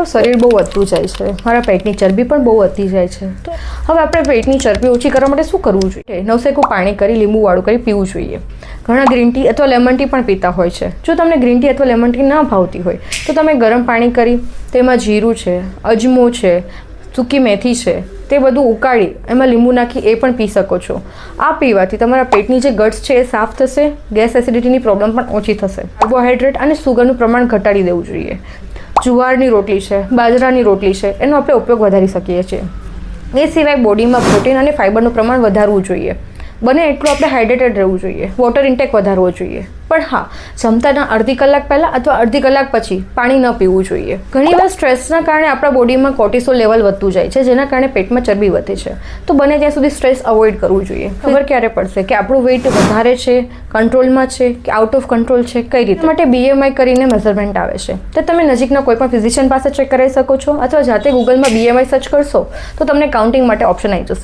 મારું શરીર બહુ વધતું જાય છે. મારા પેટની ચરબી પણ બહુ વધતી જાય છે. હવે આપણે પેટની ચરબી ઓછી કરવા માટે શું કરવું જોઈએ? નવસેકું પાણી કરી લીંબુવાળું કરી પીવું જોઈએ. ઘણા ગ્રીન ટી અથવા લેમન ટી પણ પીતા હોય છે. જો તમને ગ્રીન ટી અથવા લેમન ટી ના ભાવતી હોય, તો તમે ગરમ પાણી કરી, તેમાં જીરું છે, અજમો છે, સૂકી મેથી છે, તે બધું ઉકાળી, એમાં લીંબુ નાખી એ પણ પી શકો છો. આ પીવાથી તમારા પેટની જે ગટ્સ છે એ સાફ થશે, ગેસ એસિડિટીની પ્રોબ્લેમ પણ ઓછી થશે. કાર્બોહાઈડ્રેટ અને સુગરનું પ્રમાણ ઘટાડી દેવું જોઈએ. જુવારની રોટલી છે, બાજરાની રોટલી છે, એનો આપણે ઉપયોગ વધારી શકીએ છીએ. એ સિવાય બોડીમાં પ્રોટીન અને ફાઇબરનું પ્રમાણ વધારવું જોઈએ. બને એટલું આપણે હાઇડ્રેટેડ રહેવું જોઈએ. વોટર ઇન્ટેક વધારવો જોઈએ. પણ હા જમતાના અડધી કલાક પહેલાં અથવા અડધી કલાક પછી પાણી ન પીવું જોઈએ. ઘણીવાર સ્ટ્રેસના કારણે આપણા બોડીમાં કોર્ટિસોલ લેવલ વધતું જાય છે, જેના કારણે પેટમાં ચરબી વધે છે. તો બને ત્યાં સુધી સ્ટ્રેસ અવોઇડ કરવું જોઈએ. ખબર ક્યારે પડશે કે આપણું વેઇટ વધારે છે કંટ્રોલમાં છે, કે આઉટ ઓફ કંટ્રોલ છે, કઈ રીતે? માટે બીએમઆઈ કરીને મેઝરમેન્ટ આવે છે. તો તમે નજીકના કોઈ પણ ફિઝિશિયન પાસે ચેક કરાવી શકો છો, અથવા જાતે ગૂગલમાં બીએમઆઈ સર્ચ કરશો, તો તમને કાઉન્ટિંગ માટે ઓપ્શન આવી જશે.